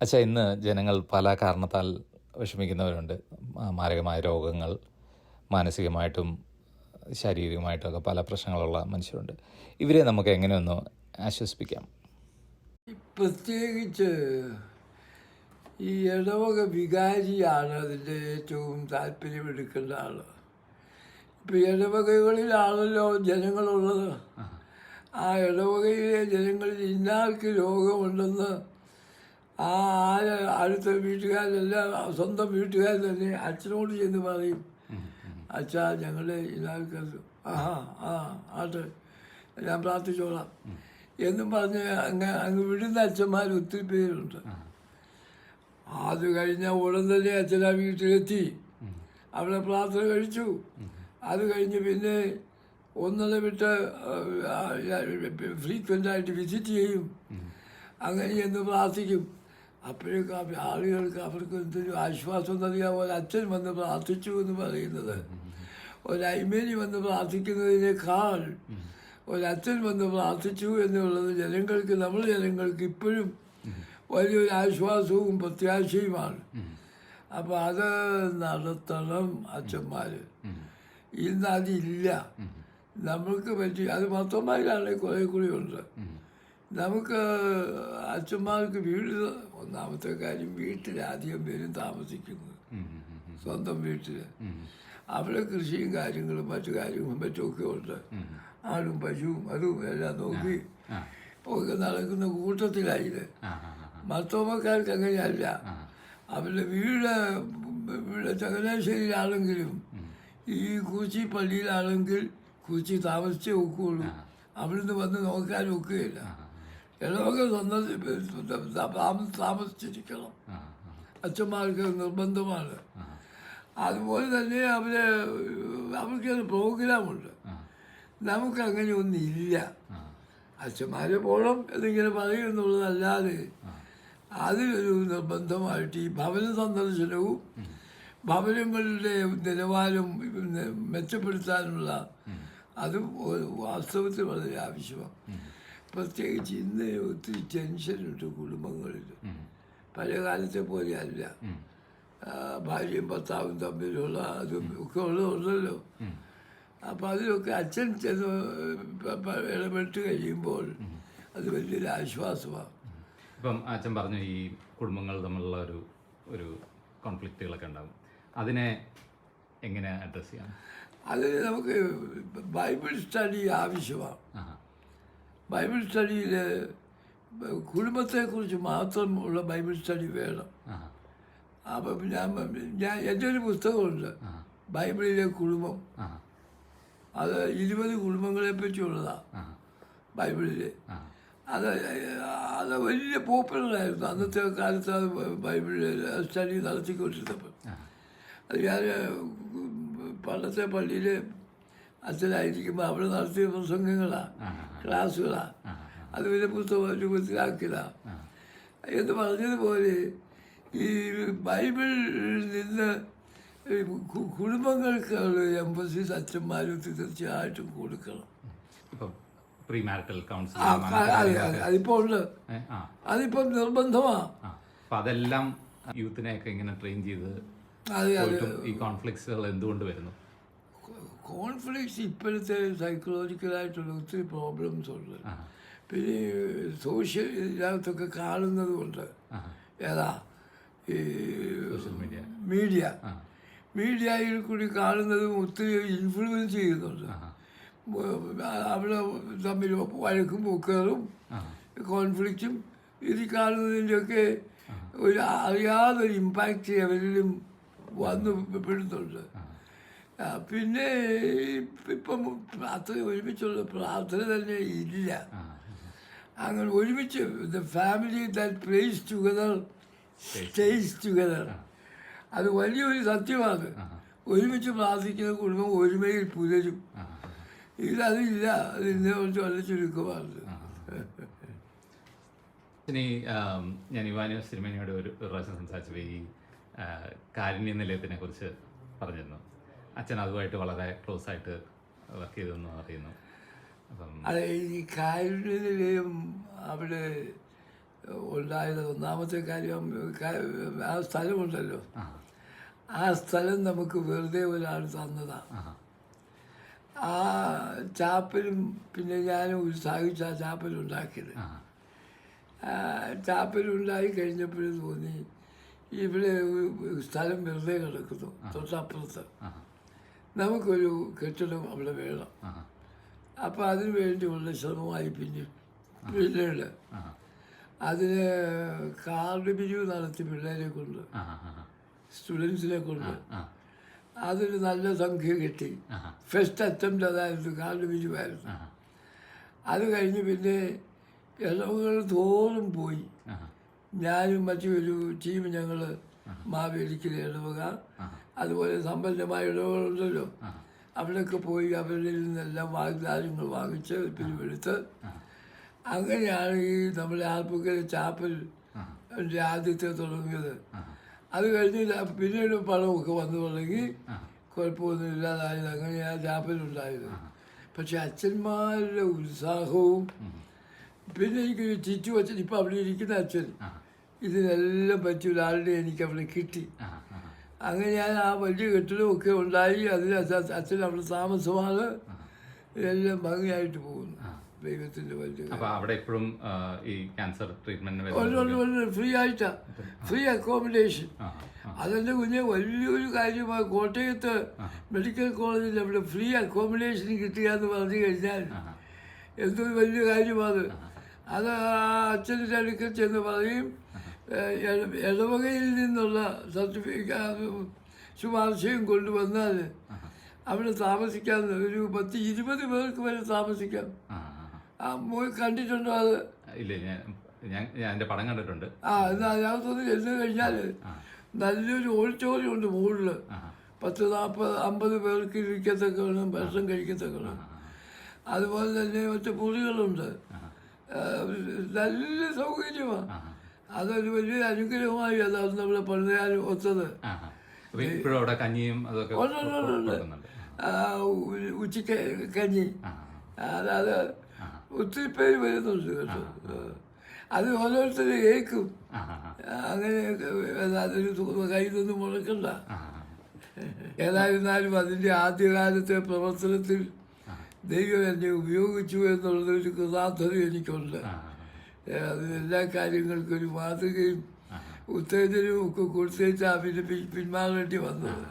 അച്ഛാ ഇന്ന് ജനങ്ങൾ പല കാരണത്താൽ വിഷമിക്കുന്നവരുണ്ട്. മാരകമായ രോഗങ്ങൾ മാനസികമായിട്ടും ശാരീരികമായിട്ടും പല പ്രശ്നങ്ങളുള്ള മനുഷ്യരുണ്ട്. ഇവരെ നമുക്ക് എങ്ങനെയൊന്ന് ആശ്വസിപ്പിക്കാം? പ്രത്യേകിച്ച് ഈ ഇടവക വികാരിയാണ് അതിന്റെ ഏറ്റവും താല്പര്യമെടുക്കേണ്ട ആൾ ഇപ്പം ഇടവകകളിലാണല്ലോ ജനങ്ങളുള്ളത്. ആ ഇടവകയിലെ ജനങ്ങളിൽ ഇന്നാൾക്ക് രോഗമുണ്ടെന്ന് ആ ആര് അടുത്ത വീട്ടുകാരെല്ലാം സ്വന്തം വീട്ടുകാർ തന്നെ അച്ഛനോട് ചെന്ന് പറയും. അച്ഛാ ഞങ്ങളുടെ ഇതാൾക്ക് ആഹാ ആ ആട്ടെ. ഞാൻ പ്രാർത്ഥിച്ചോളാം. എന്നും പറഞ്ഞ് അങ്ങ് അങ്ങ് വിടുന്ന അച്ഛന്മാർ ഒത്തിരി പേരുണ്ട്. അത് കഴിഞ്ഞ ഉടൻ തന്നെ അച്ഛൻ ആ വീട്ടിലെത്തി. അവിടെ പ്രാർത്ഥന കഴിച്ചു. അത് കഴിഞ്ഞ് പിന്നെ ഒന്നര വിട്ട് ഫ്രീക്വന്റായിട്ട് വിസിറ്റ് ചെയ്യും. അങ്ങനെ എന്ന് പ്രാർത്ഥിക്കും. അപ്പോഴേക്കും ആളുകൾക്ക് അവർക്ക് എന്തൊരു ആശ്വാസം നൽകാൻ ഒരു അച്ഛൻ വന്ന് പ്രാർത്ഥിച്ചു എന്ന് പറയുന്നത്. ഒരു വന്ന് പ്രാർത്ഥിക്കുന്നതിനേക്കാൾ ഒരച്ഛൻ വന്ന് പ്രാർത്ഥിച്ചു എന്നുള്ളത് ജനങ്ങൾക്ക് നമ്മൾ ജനങ്ങൾക്ക് ഇപ്പോഴും വലിയൊരു ആശ്വാസവും പ്രത്യാശയുമാണ്. അപ്പോൾ അത് നടത്തണം അച്ഛന്മാർ ഇന്ന് അതില്ല. നമ്മൾക്ക് പറ്റി അത് മൊത്തമായിലാണെങ്കിൽ കുറേ കൂടി ഉണ്ട്. നമുക്ക് അച്ഛന്മാർക്ക് വീട് ഒന്നാമത്തെ കാര്യം വീട്ടിൽ ആദ്യം പേരും താമസിക്കുന്നു സ്വന്തം വീട്ടിൽ. അവിടെ കൃഷിയും കാര്യങ്ങളും മറ്റു കാര്യങ്ങളും മറ്റുമൊക്കെ ഉണ്ട്. ആടും പശുവും അതും എല്ലാം നോക്കി ഒക്കെ നടക്കുന്ന കൂട്ടത്തിലായി മത്തോമക്കാർക്ക് അങ്ങനെയല്ല. അവരുടെ വീട് ഇവിടെ ചങ്ങനാശ്ശേരിയിലാണെങ്കിലും ഈ കൂച്ചി പള്ളിയിലാണെങ്കിൽ കൂച്ചി താമസിച്ചേ ഒക്കുള്ളൂ. അവിടുന്ന് വന്ന് നോക്കാൻ ഒക്കുകയില്ല ഇടവക താമസിച്ചിരിക്കണം. അച്ഛന്മാർക്ക് നിർബന്ധമാണ്. അതുപോലെ തന്നെ അവർ അവർക്കൊരു പ്രോഗ്രാമുണ്ട്. നമുക്ക് അങ്ങനെ ഒന്നില്ല അച്ഛന്മാരെ പോകണം എന്നിങ്ങനെ പറയുന്നുള്ളതല്ലാതെ അത് അതിലൊരു നിർബന്ധമായിട്ട് ഈ ഭവന സന്ദർശനവും ഭവനങ്ങളുടെ നിലവാരം മെച്ചപ്പെടുത്താനുള്ള അതും വാസ്തവത്തിൽ വളരെ ആവശ്യമാണ്. പ്രത്യേകിച്ച് ഇന്ന് ഒത്തിരി ടെൻഷനുണ്ട് കുടുംബങ്ങളിൽ. പഴയ കാലത്തെ പോലെ അല്ല ഭാര്യയും ഭർത്താവും തമ്മിലുള്ള അതും ഒക്കെ ഉള്ളതുണ്ടല്ലോ അപ്പം അതിലൊക്കെ അച്ഛൻ ചെന്ന് ഇടപെട്ട് കഴിയുമ്പോൾ അത് വലിയൊരു ആശ്വാസമാണ് ഇപ്പം അച്ഛൻ പറഞ്ഞു ഈ കുടുംബങ്ങൾ തമ്മിലുള്ള ഒരു ഒരു കോൺഫ്ലിക്റ്റുകളൊക്കെ ഉണ്ടാകും അതിനെ എങ്ങനെ അഡ്രസ്സ് ചെയ്യാം? അതിന് നമുക്ക് ബൈബിൾ സ്റ്റഡി ആവശ്യമാണ്. ബൈബിൾ സ്റ്റഡിയിൽ കുടുംബത്തെക്കുറിച്ച് മാത്രമുള്ള ബൈബിൾ സ്റ്റഡി വേണം. അപ്പം ഞാൻ ഞാൻ എന്റെ ഒരു പുസ്തകമുണ്ട്. ബൈബിളിലെ കുടുംബം. അത് ഇരുപത് കുടുംബങ്ങളെ പറ്റിയുള്ളതാണ് ബൈബിളിലെ. ബൈബിളിൽ അത് അത് വലിയ പോപ്പുലറായിരുന്നു. അന്നത്തെ കാലത്ത് അത് ബൈബിളിൽ സ്റ്റഡി നടത്തിക്കൊണ്ടിരുന്നപ്പോൾ. അത് ഞാൻ പണ്ടത്തെ പള്ളിയിൽ അച്ഛനായിരിക്കുമ്പോൾ അവിടെ നടത്തിയ പ്രസംഗങ്ങളാണ്. ക്ലാസ്സുകളാണ്. അത് വലിയ പുസ്തകം രൂപത്തിലാക്കില്ല എന്ന് പറഞ്ഞതുപോലെ ഈ ബൈബിളിൽ നിന്ന് കുടുംബങ്ങൾക്കുള്ള എംബസിസ് അച്ഛന്മാരും തീർച്ചയായിട്ടും കൊടുക്കണം. അതിപ്പോ പ്രീ മാരിറ്റൽ ആ, കൗൺസിലിംഗ് അ- അതെ, അതെ. ഉണ്ട്. അതിപ്പം നിർബന്ധമാണ് അതെല്ലാം യൂത്തിനെയൊക്കെ ഇങ്ങനെ ട്രെയിൻ ചെയ്ത് ഈ കോൺഫ്ലിക്ട്സുകൾ എന്തുകൊണ്ട് വരുന്നു? കോൺഫ്ലിക്ട്സ് ഇപ്പോഴത്തെ സൈക്കോളജിക്കലായിട്ടുള്ള ഒത്തിരി പ്രോബ്ലംസ് ഉണ്ട്. പിന്നെ സോഷ്യൽ ഇതിനകത്തൊക്കെ കാണുന്നത് കൊണ്ട് ഏതാ? ഈ മീഡിയ മീഡിയയിൽ കൂടി കാണുന്നതും ഒത്തിരി ഇൻഫ്ലുവൻസ് ചെയ്യുന്നുണ്ട്. അവിടെ തമ്മിൽ വഴക്കും പൊക്കറും ആഹാ. കോൺഫ്ലിക്റ്റും ഇത് കാണുന്നതിന്റെയൊക്കെ ഒരു അറിയാതൊരു ഇമ്പാക്റ്റ് അവരിലും വന്നു പെടുന്നുണ്ട്. പിന്നെ ഇപ്പം പ്രാർത്ഥന ഒരുമിച്ചുള്ള പ്രാർത്ഥന തന്നെ ഇല്ല. അങ്ങനെ ഒരുമിച്ച് the family that plays together stays together അത് വലിയൊരു സത്യമാണ്. ഒരുമിച്ച് പ്രാർത്ഥിക്കുന്ന കുടുംബം ഒരുമയിൽ പുലരും. ഇതതില്ല. അത് ഇന്നേ കുറച്ച് വളരെ ചുരുക്കമാണ്. ഞാൻ ഇവാനോ സിനിമയോട് ഒരു ഒരു പ്രാവശ്യം സംസാരിച്ചപ്പോൾ ഈ കാരുണ്യ നിലയത്തിനെ കുറിച്ച് പറഞ്ഞിരുന്നു. അച്ഛൻ അതുമായിട്ട് വളരെ ക്ലോസ് ആയിട്ട് വർക്ക് ചെയ്തെന്ന് അറിയുന്നു അപ്പം അത് ഈ കാര്യം അവിടെ ഉണ്ടായത് ഒന്നാമത്തെ കാര്യം ആ സ്ഥലമുണ്ടല്ലോ. ആ. സ്ഥലം നമുക്ക് വെറുതെ ഒരാൾ തന്നതാണ് ആ. ചാപ്പലും പിന്നെ ഞാൻ ഉത്സാഹിച്ച് ആ ചാപ്പലുണ്ടാക്കിയത് ചാപ്പലുണ്ടായി കഴിഞ്ഞപ്പോഴും തോന്നി ഇവിടെ സ്ഥലം വെറുതെ കിടക്കുന്നു തൊട്ടപ്പുറത്ത്. നമുക്കൊരു കെട്ടിടം അവിടെ വേണം. അപ്പോൾ അതിനു വേണ്ടിയുള്ള ശ്രമമായി പിന്നെ പിന്നീട് അതിന് കാർഡ് പിരിവ് നടത്തി പിള്ളേരെ കൊണ്ട് സ്റ്റുഡൻസിനെ കൊണ്ട് അതൊരു നല്ല സംഖ്യ കിട്ടി. ഫസ്റ്റ് അറ്റംപ്റ്റ് അതായിരുന്നു കാർഡ് പിരിവായിരുന്നു. അത് കഴിഞ്ഞ് പിന്നെ ഇളവുകൾ തോറും പോയി. ഞാനും മറ്റൊരു ടീം ഞങ്ങൾ മാവേലിക്കൽ ഇടവക അതുപോലെ സമ്പന്നമായ ഇടവുകളുണ്ടല്ലോ അവിടെയൊക്കെ പോയി അവരിൽ നിന്നെല്ലാം വാഗ്ദാനങ്ങൾ വാങ്ങിച്ച് പിരിവെടുത്ത്. അങ്ങനെയാണ് ഈ നമ്മുടെ ആൽപ്പുക്കര ചാപ്പൽ എന്റെ ആദ്യത്തെ തുടങ്ങിയത്. അത് കഴിഞ്ഞ് പിന്നീട് പണമൊക്കെ വന്നു തുടങ്ങി. കുഴപ്പമൊന്നും ഇല്ലാതായത് അങ്ങനെ ആ ചാപ്പലുണ്ടായത്. പക്ഷെ അച്ഛന്മാരുടെ ഉത്സാഹവും പിന്നെ എനിക്ക് ചിറ്റു അച്ഛൻ ഇപ്പം അവിടെ ഇരിക്കുന്ന അച്ഛൻ. ഇതിനെല്ലാം പറ്റിയ ഒരാളുടെ എനിക്ക് അവിടെ കിട്ടി. അങ്ങനെ ഞാൻ ആ വലിയ കെട്ടിടമൊക്കെ ഉണ്ടായി. അതിൽ അച്ഛ- അച്ഛൻ അവിടെ താമസമാണ്. എല്ലാം ഭംഗിയായിട്ട് പോകുന്നു. ദൈവത്തിന്റെ വലിയ അവിടെ എപ്പോഴും ഈ ക്യാൻസർ ട്രീറ്റ്മെന്റ്. ഫ്രീ ആയിട്ടാ. ഫ്രീ അക്കോമഡേഷൻ അതെന്റെ കുഞ്ഞെ വലിയൊരു കാര്യമാണ് കോട്ടയത്ത് മെഡിക്കൽ കോളേജിൽ അവിടെ ഫ്രീ അക്കോമഡേഷൻ കിട്ടുക എന്ന് പറഞ്ഞു കഴിഞ്ഞാൽ എന്തൊരു വലിയ കാര്യമാണ് അത് ആ അച്ഛന്റെ അടുക്കൽ ചെന്ന് പറയും ഇടവകയിൽ നിന്നുള്ള സർട്ടിഫിക്കറ്റ് ശുപാർശയും കൊണ്ടുവന്നാൽ അവിടെ താമസിക്കാൻ ഒരു പത്ത് ഇരുപത് പേർക്ക് വരെ താമസിക്കാം. ആ പോയി കണ്ടിട്ടുണ്ടോ അത്? ഇല്ല ഞാൻ ഞാൻ എന്റെ പടം കണ്ടിട്ടുണ്ട്. ആ എന്നാൽ അതിനകത്തൊന്ന് ചെന്ന് കഴിഞ്ഞാൽ നല്ലൊരു ഓഡിറ്റോറിയം ഉണ്ട് മുകളിൽ പത്ത് നാൽപ്പത് അമ്പത് പേർക്ക് ഇരിക്കത്തക്കണം ഭക്ഷണം കഴിക്കത്തക്കണം അതുപോലെ തന്നെ മറ്റു മുറികളുണ്ട് നല്ല സൗകര്യമാണ് അതൊരു വലിയ അനുഗ്രഹമായി അതാണ് നമ്മളെ പണിതാൻ ഒത്തത്. ഉച്ചയ്ക്ക് ഇപ്പോഴും അവിടെ കഞ്ഞിയും അതൊക്കെ കഞ്ഞി. അതായത് ഒത്തിരി പേര് വരുന്നുണ്ട് കേട്ടോ. അത് ഓരോരുത്തരും കേൾക്കും. അങ്ങനെ അതൊരു കയ്യിൽ നിന്ന് മുടക്കണ്ട. ഏതായിരുന്നാലും അതിന്റെ ആദ്യകാലത്തെ പ്രവർത്തനത്തിൽ ദൈവം എന്നെ ഉപയോഗിച്ചു എന്നുള്ളൊരു കൃതാർത്ഥത എനിക്കുണ്ട്. എല്ലാ കാര്യങ്ങൾക്കും ഒരു മാതൃകയും ഉത്തേജനവും ഒക്കെ കൊടുത്തേച്ചാണ് പിന്നെ പിന്മാറേണ്ടി വന്നത്.